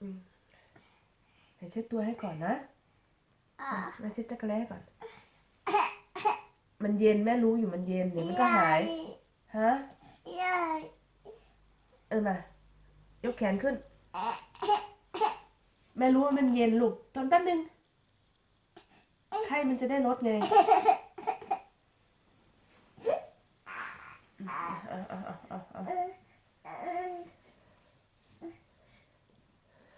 อืมเดี๋ยวเช็ดตัวให้ก่อนนะอะมาเช็ดจักรแล้ก่อน มันเย็นแม่รู้อยู่มันเย็นเดี๋ยวมันก็หาย ฮะยายเออมายกแขนขึ้น แม่รู้ว่ามันเย็นลูกตอนแป๊บนึงไข้มันจะได้ลดไงเอาเอาเอาเอาเอา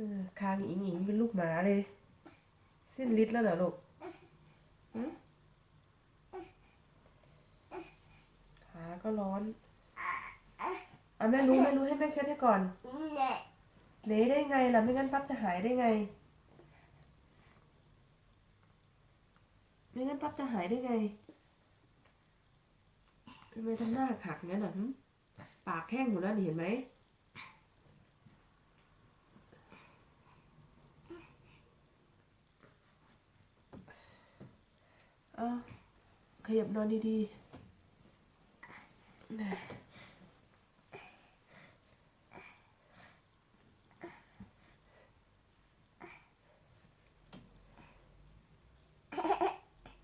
ออคางอิงอิงเป็นลูกหมาเลย สิ้นฤทธิ์แล้วเหรอลูกหึขาก็ร้อนอะแม่รู้แม่รู้ให้แม่เช็ดให้ก่อนเนี่ยเละได้ไงล่ะไม่งั้นปั๊บจะหายได้ไง ไม่งั้นปั๊บจะหายได้ไงทำไมทำหน้าขักงั้นอะปากแห้งหมดแล้วนี่เห็นไหม อาขยับนอนดีๆแหม่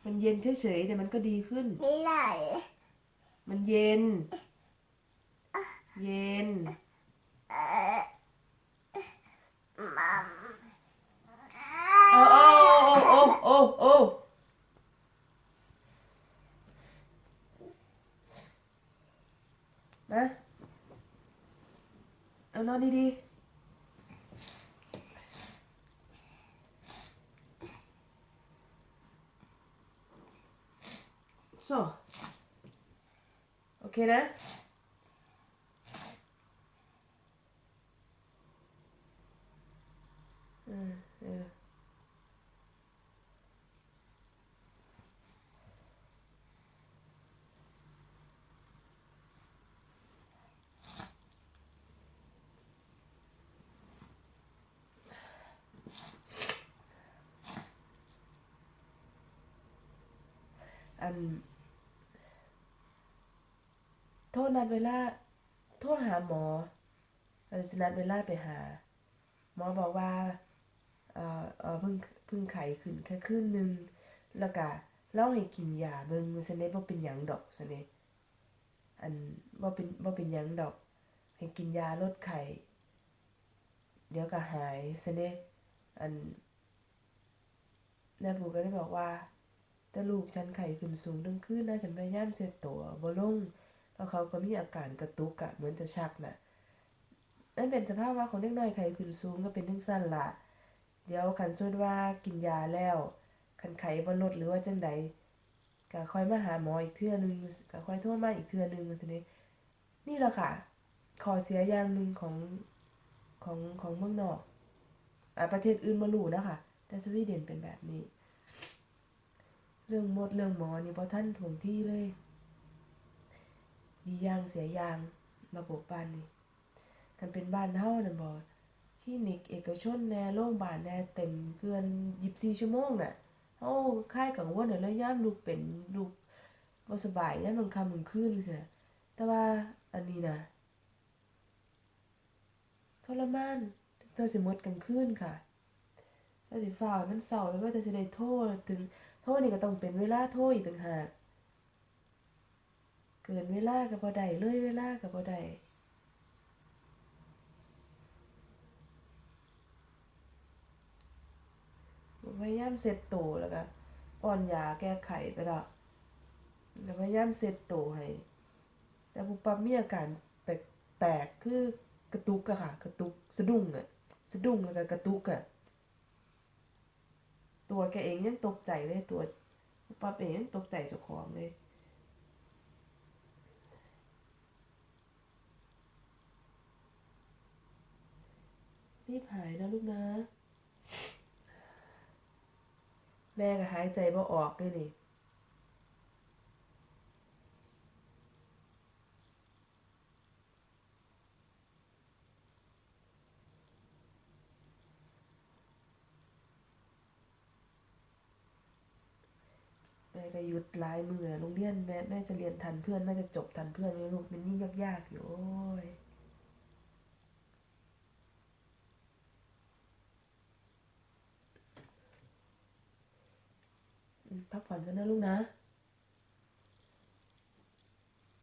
มันเย็นเฉยๆแต่มันก็ดีขึ้น ไม่ไหลมันเย็น เย็น เออมัม โอ้โอ้โอ้โอ้โอ้มา เอานอนดีๆ so โอเคนะ เออเออ อัน โทษนัดเวลา โทรหาหมอเราจะนัดเวลาไปหา หมอบอกว่า เอ่อเอ่อเพิ่งเพิ่งไข้ขึ้นแค่คืนนึง แล้วก็ลองให้กินยาเบิ่งซันเด้บ่เป็นหยังดอกซันเด้อันบ่เป็นบ่เป็นหยังดอก ให้กินยาลดไข้เดี๋ยวก็หายซันเด้อันแม่ปู่ก็ได้บอกว่า แต่ลูกฉันไข้ขึ้นสูงทั้งคืนนะฉันพยายามเช็ดตัวบ่ลงแล้วเขาก็มีอาการกระตุกอะเหมือนจะชักน่ะนั่นเป็นสภาพว่าของเด็กน้อยไข้ขึ้นสูงก็เป็นจังซั่นล่ะเดี๋ยวคันสมมติว่ากินยาแล้วคันไข้บ่ลดหรือว่าจังใดก็ค่อยมาหาหมออีกเทื่อหนึงก็ค่อยโทรมาอีกเทื่อหนึงว่าซั่นเด้นี่แหละค่ะข้อเสียอย่างหนึ่งของของของเมืองนอกอ่าประเทศอื่นบ่รู้นะคะ แต่สวีเดนเป็นแบบนี้ เรื่องหมดเรื่องหมอนี่บ่ทันถ่วงที่เลย ดีอย่างเสียอย่างระบบบ้านนี่คันเป็นบ้านเฮานั่นบ่คลินิกเอกชนแน่โรงพยาบาลแน่เต็มเกือน24ชั่วโมงน่ะเฮาคลายกังวลน่ะเลยยามลูกเป็นลูกบ่สบายย่ามกลางคำกลางคืนจังซี่น่ะแต่ว่าอันนี้น่ะทรมานเธอสิหมดกลางคืนค่ะเธอสิฟ้ามันเช้าแล้วว่าเธอสิได้โทรถึง โทรนี่ก็ต้องเป็นเวลาโทรอีกต่างหากเกินเวลาก็บ่ได้เลยเวลาก็บ่ได้พยายามเซ็ตโตแล้วก็ป้อนยาแก้ไขไปแล้วพยายามเซ็ตโตให้ แต่ปุ๊บปั๊บมีอาการแปลกๆคือกระตุกอะค่ะ กระตุกสะดุ้งอะสะดุ้งแล้วก็กระตุกอะ ตัวแกเองยังตกใจเลยตัวป๊อปเองยังตกใจเจ้าของเลย รีบหายนะลูกนะ แม่ก็หายใจบ่ออกเลยนี่ ก็หยุดหลายมือโรงเรียนแม่แม่จะเรียนทันเพื่อนแม่จะจบทันเพื่อนไหมลูกมันยิ่งยากๆอยู่โอ้ยพักผ่อนกันนะลูกนะ